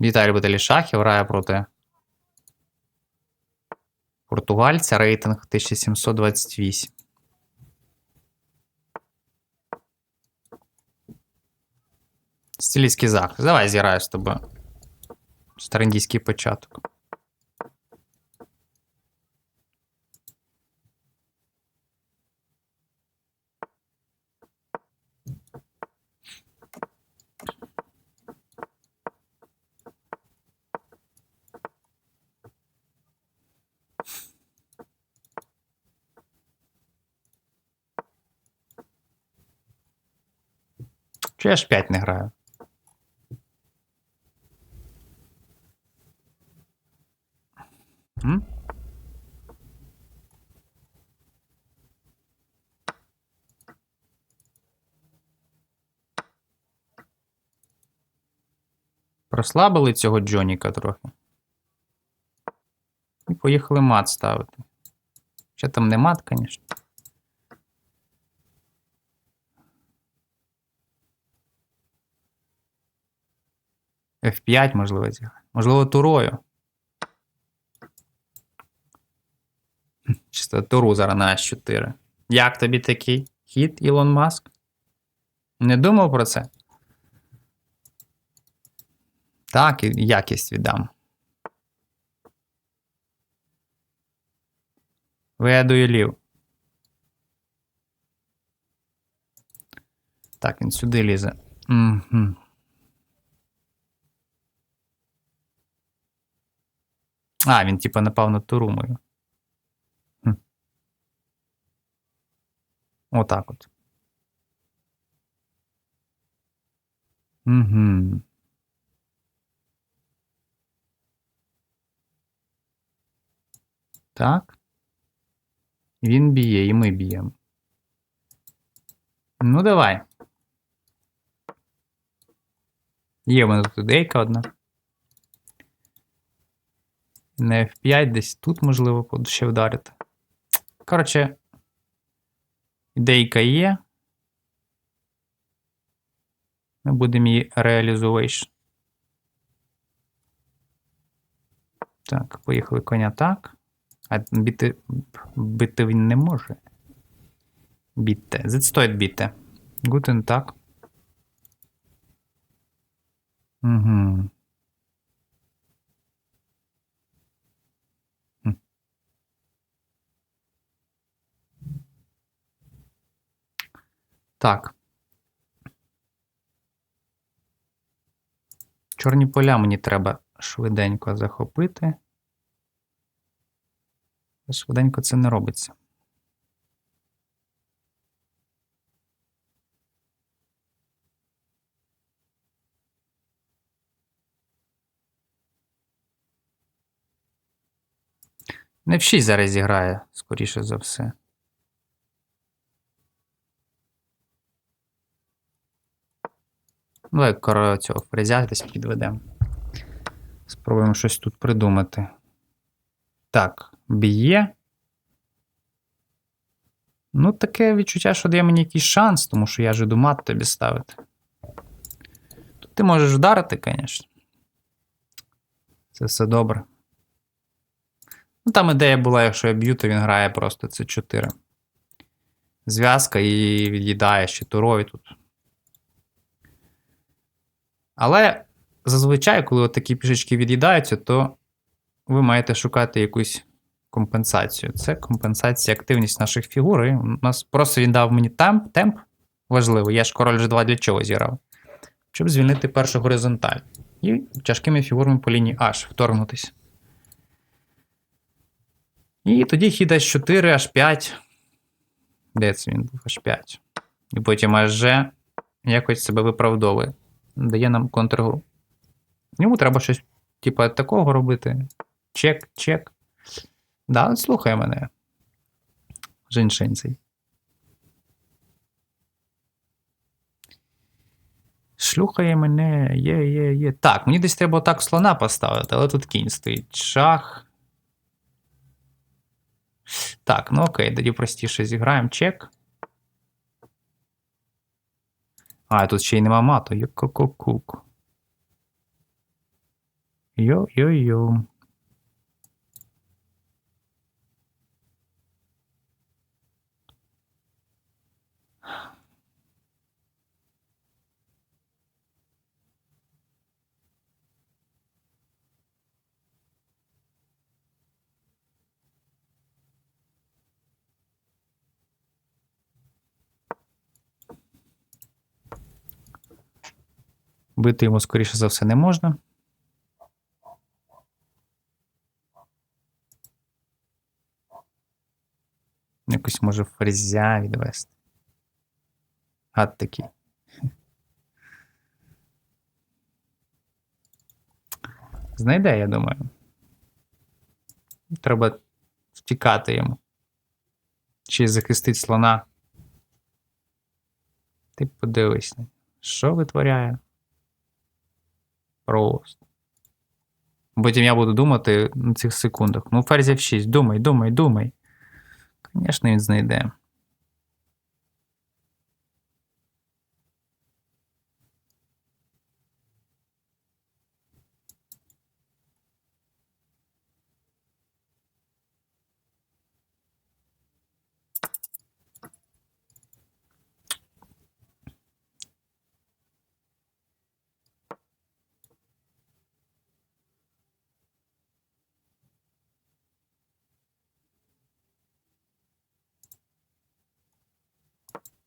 Віталій любителі шахів грає проти португальця. Рейтинг 1728. Стилістський захист. Давай зіграю з тобою. Старандійський початок. Я ж 5 не граю? Прослабили цього Джоніка трохи. І поїхали мат ставити. Ще там не мат, звісно. F5, можливо, зіграти. Можливо, турою. Чисто туру зараз на С4. Як тобі такий хід, Ілон Маск? Не думав про це? Так, якість віддам. Ведую лів. Так, він сюди лізе. Угу. А, він, типа, напав на туру мою. Хм. Отак от. Угу. Так. Він б'є, і ми б'ємо. Ну, давай. Є в мене тут ідейка одна. На F5 десь тут можливо буду ще вдарити. Коротше, ідейка є. Ми будемо її реалізувати. Так, поїхали коня так. А біти, бити він не може. Бітте. Зетстоїть біте. Гутен так. Угу. Так. Чорні поля мені треба швиденько захопити. Швиденько це не робиться. Не в 6 зараз зіграє, скоріше за все. Ну, як цього фрезя десь підведемо. Спробуємо щось тут придумати. Так, б'є. Ну, таке відчуття, що дає мені якийсь шанс, тому що я ж іду мат тобі ставити. Тут ти можеш вдарити, звісно. Це все добре. Ну, там ідея була, якщо я б'ю, то він грає просто це 4. Зв'язка і від'їдає ще турові тут. Але зазвичай, коли от такі пішечки від'їдаються, то ви маєте шукати якусь компенсацію. Це компенсація активність наших фігур. І у нас просто він дав мені темп, темп важливий. Я ж король G2 для чого зіграв? Щоб звільнити першу горизонталь. І тяжкими фігурами по лінії H вторгнутися. І тоді хід H4, H5. Де це він був H5? І потім H якось себе виправдовує. Дає нам контргру. Йому треба щось, типу, такого робити. Чек, чек. Да, слухай мене. Женьшень цей. Шлюхає мене, є, є, є. Так, мені десь треба так слона поставити, але тут кінь стоїть. Шах. Так, ну окей, тоді простіше зіграємо чек. А, тут ще й нема мату, як кококук. Йо-йо-йо. Бити йому, скоріше за все, не можна. Якось може фрезя відвести. Гад такий. Знайде, я думаю. Треба втікати йому. Чи захистить слона. Ти подивись, що витворяє? Просто. Потім я буду думати на цих секундах. Ну, ферзь F6, думай, думай, думай. Звісно, він знайде.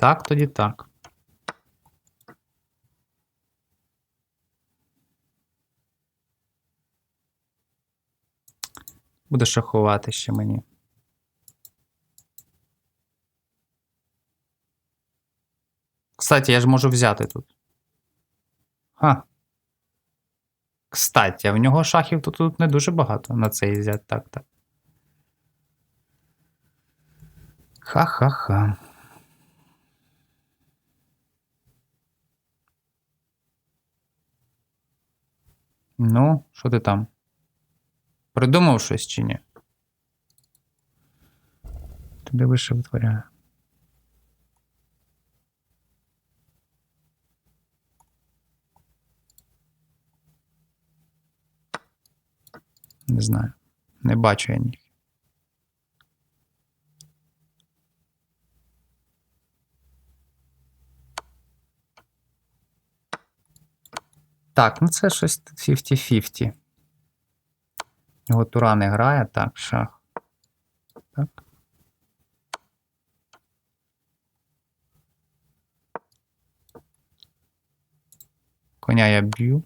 Так, тоді так. Буде шахувати ще мені. Кстати, я ж можу взяти тут. Ха. Кстати, а в нього шахів тут, тут не дуже багато на цей взяти. Так, так. Ха-ха-ха. Ну, що ти там? Придумав щось чи ні? Ти вище витворяю, витворяє. Не знаю. Не бачу я ніг. Так, ну це щось 50-50. Його тура не грає. Так, шах. Так. Коня я б'ю.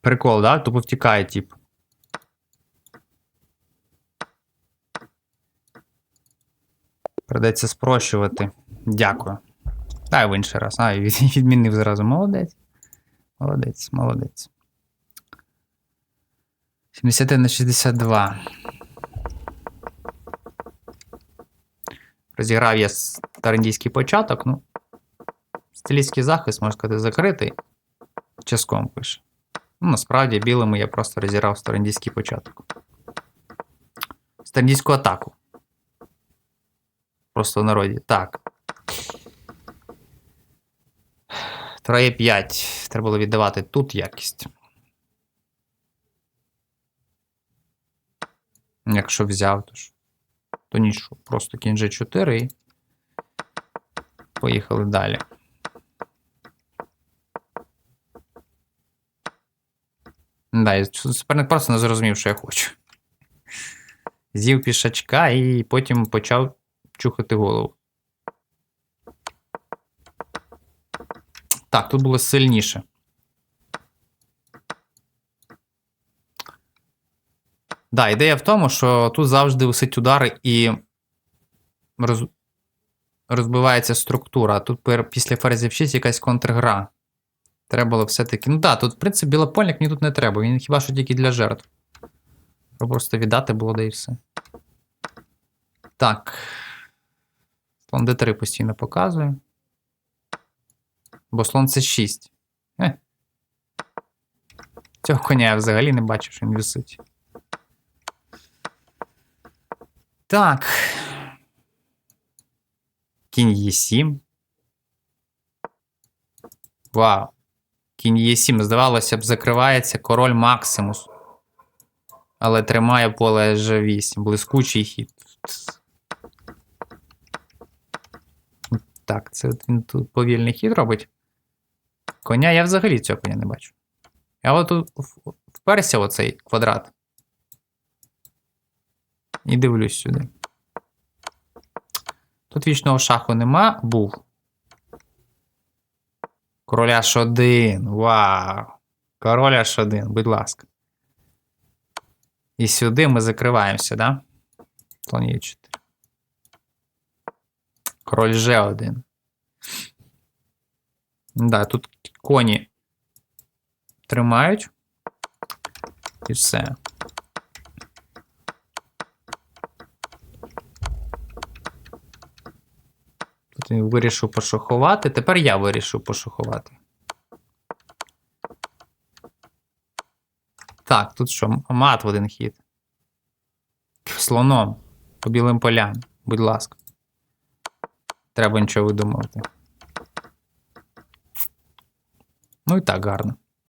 Прикол, да? Тупо втікає, тип. Придеться спрощувати. Дякую. Дай в інший раз. А, відмінив зразу. Молодець. Молодець, молодець. 70 на 62. Розіграв я старандійський початок. Ну, стилістський захист, можна сказати, закритий. Часком пише. Ну, насправді, білими я просто розіграв старандійський початок. Старандійську атаку. Просто в народі. Так. Троє 5. Треба було віддавати тут якість. Якщо взяв, то ж. То нічого. Просто кінь G4 і. Поїхали далі. Да, суперник просто не зрозумів, що я хочу. З'їв пішачка і потім почав чухати голову. Так, тут було сильніше. Да, ідея в тому, що тут завжди висить удар і роз... розбивається структура. Тут після ферзів 6 якась контргра. Треба було все-таки. Ну так, тут, в принципі, білопольник мені тут не треба. Він хіба що тільки для жертв. Просто віддати було, да і все. Так. Слон d3 постійно показує. Бо слон це 6. Е. Цього коня я взагалі не бачу, що він висить. Так. Кінь Е7. Вау. Кінь Е7, здавалося б, закривається король Максимус. Але тримає поле G8. Блискучий хід. Так, це він тут повільний хід робить. Коня я взагалі цього коня не бачу. Я от тут вперся оцей квадрат. І дивлюсь сюди. Тут вічного шаху нема, був. Король H1. Вау. Король H1, будь ласка. І сюди ми закриваємося, да? Слон є 4. Король G1. Да, тут коні тримають. І все. Він вирішив. Тепер я вирішив пошахувати. Так, тут що? Мат в один хід. Слоном. По білим полям. Будь ласка. Треба нічого видумувати. Ну і так гарно.